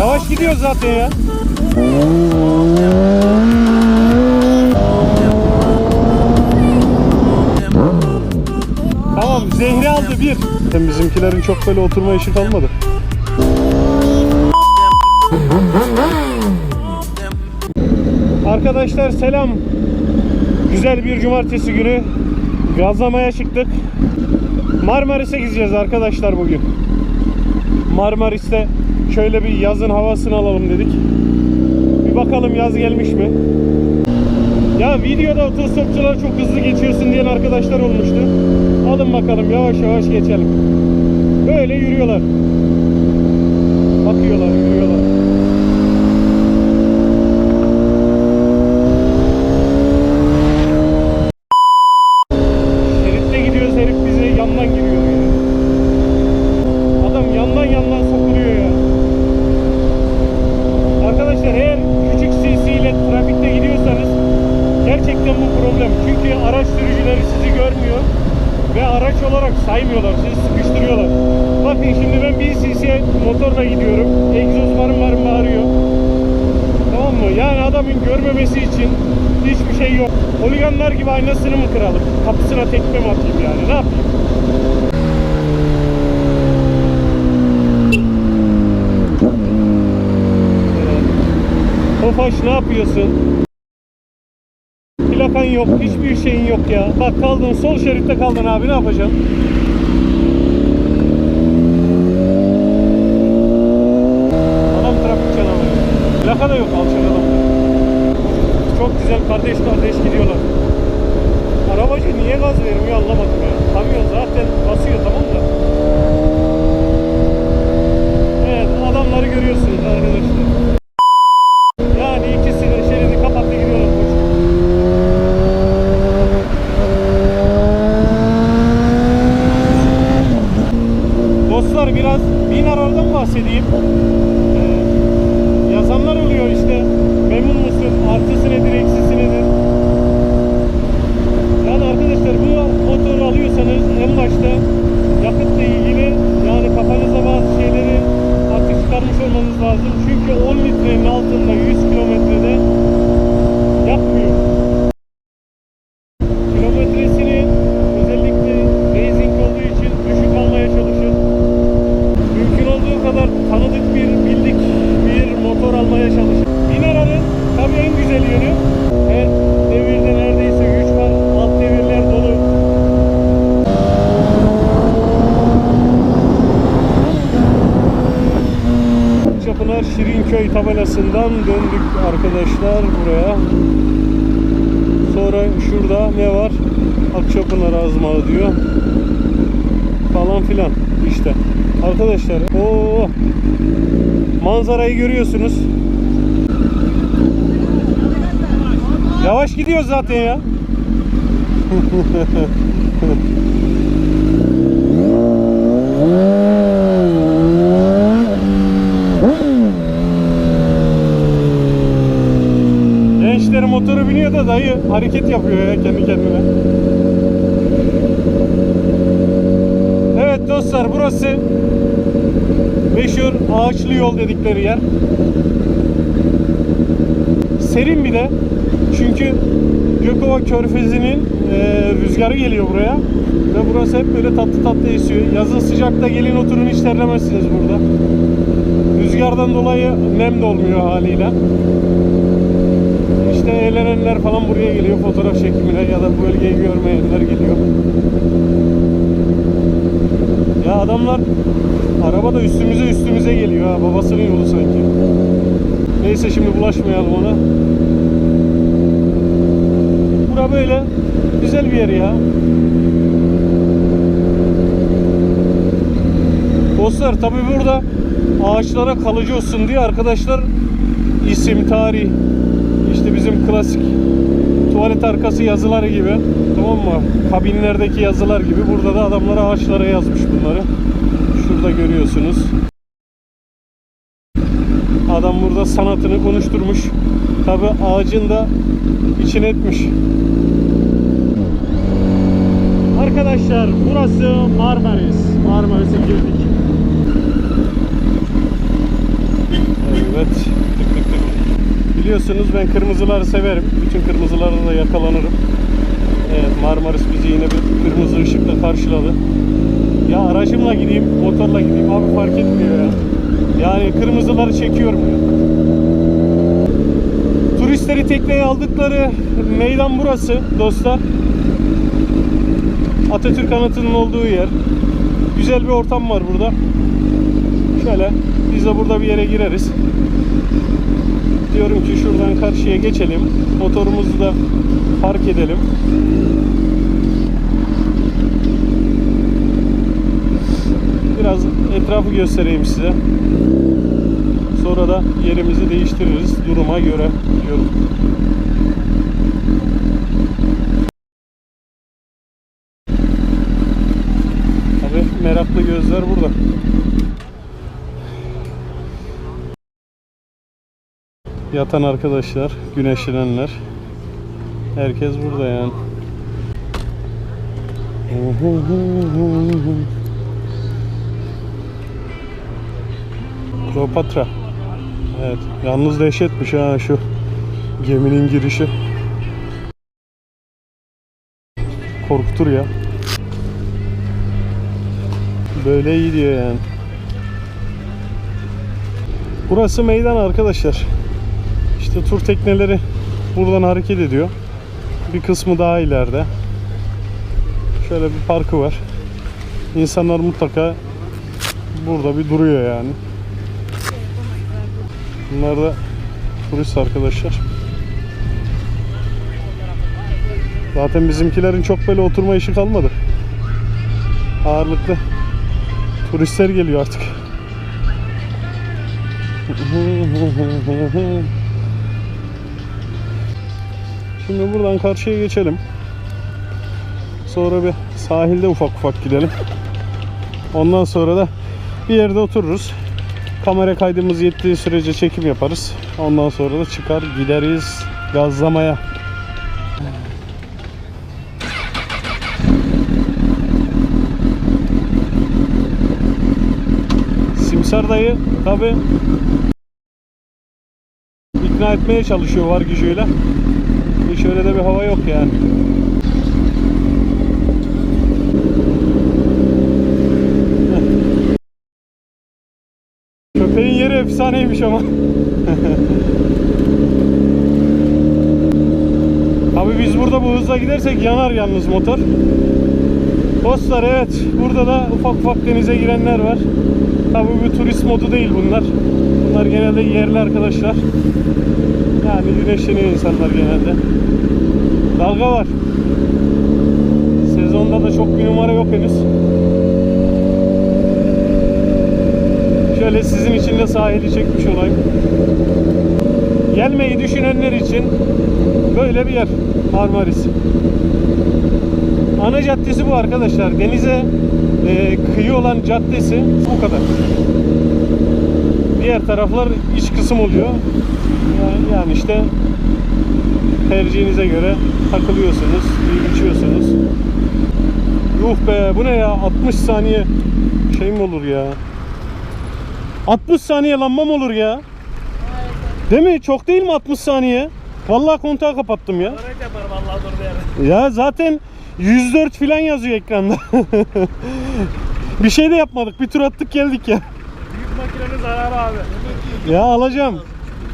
Yavaş gidiyor zaten ya. Tamam Zehri aldı bir. Bizimkilerin çok böyle oturma işi kalmadı. Arkadaşlar selam. Güzel bir cumartesi günü gazlamaya çıktık. Marmaris'e gideceğiz arkadaşlar bugün. Marmaris'te şöyle bir yazın havasını alalım dedik. Bir bakalım yaz gelmiş mi? Ya videoda otostopçular çok hızlı geçiyorsun diyen arkadaşlar olmuştu. Alın bakalım yavaş yavaş geçelim. Böyle yürüyorlar. Bakıyorlar, yürüyorlar. Şeritte gidiyoruz herif bizi yandan giriyor ya. Adam yandan yandan sokuluyor ya. Arkadaşlar eğer küçük CC ile trafikte gidiyorsanız gerçekten problem. Çünkü araç sürücüleri sizi görmüyor ve araç olarak saymıyorlar. Sizi sıkıştırıyorlar. Bakın şimdi ben bir cc motorla gidiyorum. Egzoz varım varım bağırıyor. Tamam mı? Yani adamın görmemesi için hiçbir şey yok. Holiganlar gibi aynasını mı kıralım? Kapısına tekme mi atayım yani? Ne yapayım? Tofaş ne yapıyorsun? Plakan yok, hiçbir şeyin yok ya. Bak kaldın, sol şeritte kaldın abi ne yapacaksın? Adam trafik canavarı. Plaka da yok alçak adam. Çok güzel kardeş kardeş gidiyorlar. Arabacı niye gaz vermiyor anlamadım ya. Kamyon zaten basıyor tamam da. Evet adamları görüyorsunuz arkadaşlar. Yani ikisi de şeridi kapattı gidiyorlar koç. Dostlar biraz bin aradan bahsedeyim. Ee, yazanlar oluyor işte. Memnun musun? Artısı nedir, eksisi nedir? Yani arkadaşlar bu motoru alıyorsanız en başta yakıtla ilgili yani kafanıza bazı şeyleri artık çıkarmış olmanız lazım. Çünkü 10 litrenin altında 100 kilometrede Şirinköy tabelasından döndük arkadaşlar buraya. Sonra şurada ne var? Akçapınar Azmağı diyor. Falan filan işte. Arkadaşlar o manzarayı görüyorsunuz. Yavaş gidiyor zaten ya. Gençler motoru biniyor da dayı hareket yapıyor ya kendi kendine. Evet dostlar burası meşhur ağaçlı yol dedikleri yer. Serin bir de çünkü Gökova Körfezi'nin e, rüzgarı geliyor buraya ve burası hep böyle tatlı tatlı esiyor. Yazın sıcakta gelin oturun hiç terlemezsiniz burada. Rüzgardan dolayı nem de olmuyor haliyle. İşte eğlenenler falan buraya geliyor fotoğraf çekimine ya da bu bölgeyi görmeyenler geliyor. Ya adamlar araba da üstümüze üstümüze geliyor ha babasının yolu sanki. Neyse şimdi bulaşmayalım ona. Bura böyle güzel bir yer ya. Dostlar tabi burada ağaçlara kalıcı olsun diye arkadaşlar isim, tarih, işte bizim klasik tuvalet arkası yazıları gibi tamam mı? Kabinlerdeki yazılar gibi burada da adamlar ağaçlara yazmış bunları. Şurada görüyorsunuz. Adam burada sanatını konuşturmuş. Tabi ağacın da için etmiş. Arkadaşlar burası Marmaris. Marmaris'e girdik. Evet. Biliyorsunuz ben kırmızıları severim. Bütün kırmızılarda da yakalanırım. Evet Marmaris bizi yine bir kırmızı ışıkla karşıladı. Ya aracımla gideyim, motorla gideyim abi fark etmiyor ya. Yani kırmızıları çekiyorum ya. Turistleri tekneye aldıkları meydan burası dostlar. Atatürk anıtının olduğu yer. Güzel bir ortam var burada. Şöyle biz de burada bir yere gireriz. Diyorum ki şuradan karşıya geçelim. Motorumuzu da park edelim. Biraz etrafı göstereyim size. Sonra da yerimizi değiştiririz duruma göre diyorum. Tabii meraklı gözler burada. Yatan arkadaşlar, güneşlenenler. Herkes burada yani. Kleopatra. Evet, yalnız dehşetmiş ha şu geminin girişi. Korkutur ya. Böyle iyi diyor yani. Burası meydan arkadaşlar. İşte tur tekneleri buradan hareket ediyor. Bir kısmı daha ileride. Şöyle bir parkı var. İnsanlar mutlaka burada bir duruyor yani. Bunlar da turist arkadaşlar. Zaten bizimkilerin çok böyle oturma işi kalmadı. Ağırlıklı turistler geliyor artık. Şimdi buradan karşıya geçelim. Sonra bir sahilde ufak ufak gidelim. Ondan sonra da bir yerde otururuz. Kamera kaydımız yettiği sürece çekim yaparız. Ondan sonra da çıkar gideriz gazlamaya. Simsar dayı tabi ikna etmeye çalışıyor var gücüyle. Hiç öyle de bir hava yok yani. Köpeğin yeri efsaneymiş ama. Abi biz burada bu hızla gidersek yanar yalnız motor. Dostlar evet burada da ufak ufak denize girenler var. Tabi bu turist modu değil bunlar. Bunlar genelde yerli arkadaşlar. Yani güneşleniyor insanlar genelde. Dalga var. Sezonda da çok bir numara yok henüz. Şöyle sizin için de sahili çekmiş olayım. Gelmeyi düşünenler için böyle bir yer Marmaris. Ana caddesi bu arkadaşlar. Denize e, kıyı olan caddesi bu kadar. Diğer taraflar iç kısım oluyor. Yani, yani işte tercihinize göre takılıyorsunuz, içiyorsunuz. Yuh be bu ne ya 60 saniye şey mi olur ya? 60 saniye lanmam olur ya. Değil mi? Çok değil mi 60 saniye? Vallahi kontağı kapattım ya. Ya zaten 104 falan yazıyor ekranda. bir şey de yapmadık. Bir tur attık geldik ya. Makinenin zararı abi. Ya alacağım.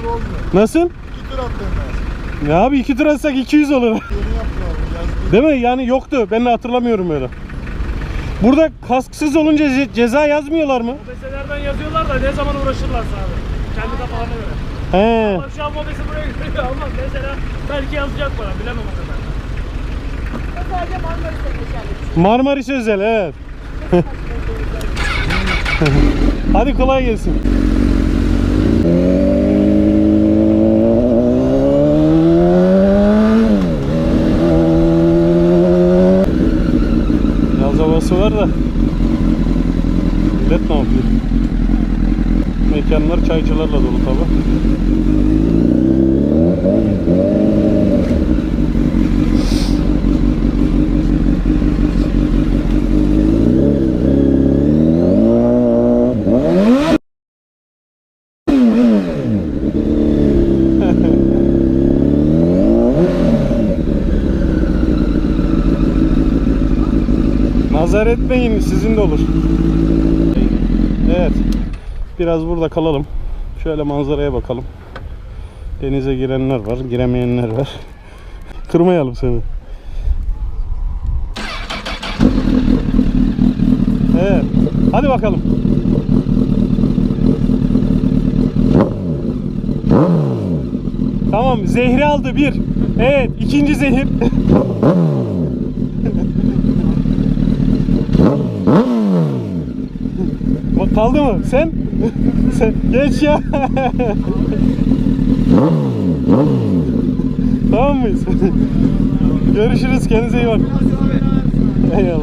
tur olmuyor. Nasıl? İki tur attım ben. Ya abi iki tur atsak 200 olur. Yeni yaptılar. Değil mi? Yani yoktu. Ben de hatırlamıyorum öyle. Burada kasksız olunca ce- ceza yazmıyorlar mı? Mobeselerden yazıyorlar da ne zaman uğraşırlarsa abi. Kendi kafalarına göre. He. Ama şu an mobese buraya göre almaz. Mesela belki yazacak bana bilemem o kadar. Sadece Marmaris'te geçerli. Marmaris özel evet. Hadi kolay gelsin. Yaz havası var da millet ne yapıyor? Mekanlar çaycılarla dolu tabi. Etmeyin sizin de olur. Evet. Biraz burada kalalım. Şöyle manzaraya bakalım. Denize girenler var, giremeyenler var. Kırmayalım seni. Evet. Hadi bakalım. Tamam, zehri aldı bir. Evet, ikinci zehir. kaldı mı? Sen? Sen geç ya. tamam mıyız? Görüşürüz. Kendinize iyi bakın. Eyvallah.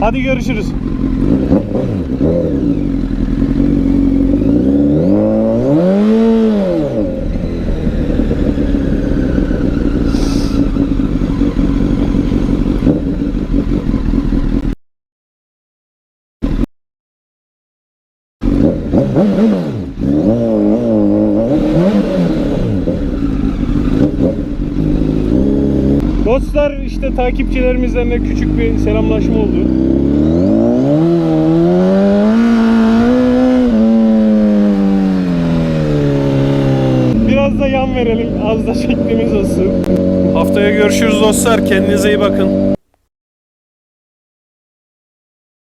Hadi görüşürüz. Dostlar işte takipçilerimizden de küçük bir selamlaşma oldu. Biraz da yan verelim. Az da şeklimiz olsun. Haftaya görüşürüz dostlar. Kendinize iyi bakın.